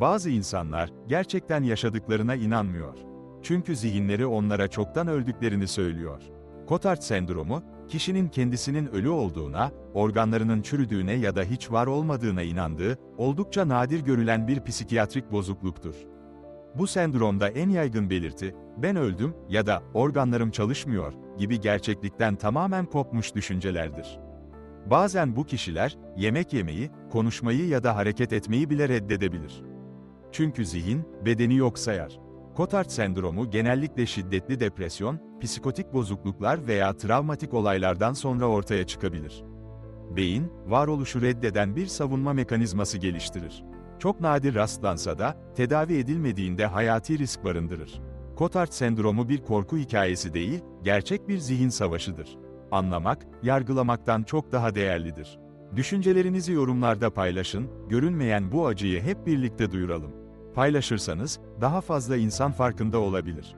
Bazı insanlar gerçekten yaşadıklarına inanmıyor. Çünkü zihinleri onlara çoktan öldüklerini söylüyor. Cotard sendromu, kişinin kendisinin ölü olduğuna, organlarının çürüdüğüne ya da hiç var olmadığına inandığı, oldukça nadir görülen bir psikiyatrik bozukluktur. Bu sendromda en yaygın belirti, ben öldüm ya da organlarım çalışmıyor gibi gerçeklikten tamamen kopmuş düşüncelerdir. Bazen bu kişiler, yemek yemeyi, konuşmayı ya da hareket etmeyi bile reddedebilir. Çünkü zihin, bedeni yok sayar. Cotard sendromu genellikle şiddetli depresyon, psikotik bozukluklar veya travmatik olaylardan sonra ortaya çıkabilir. Beyin, varoluşu reddeden bir savunma mekanizması geliştirir. Çok nadir rastlansa da, tedavi edilmediğinde hayati risk barındırır. Cotard sendromu bir korku hikayesi değil, gerçek bir zihin savaşıdır. Anlamak, yargılamaktan çok daha değerlidir. Düşüncelerinizi yorumlarda paylaşın, görünmeyen bu acıyı hep birlikte duyuralım. Paylaşırsanız, daha fazla insan farkında olabilir.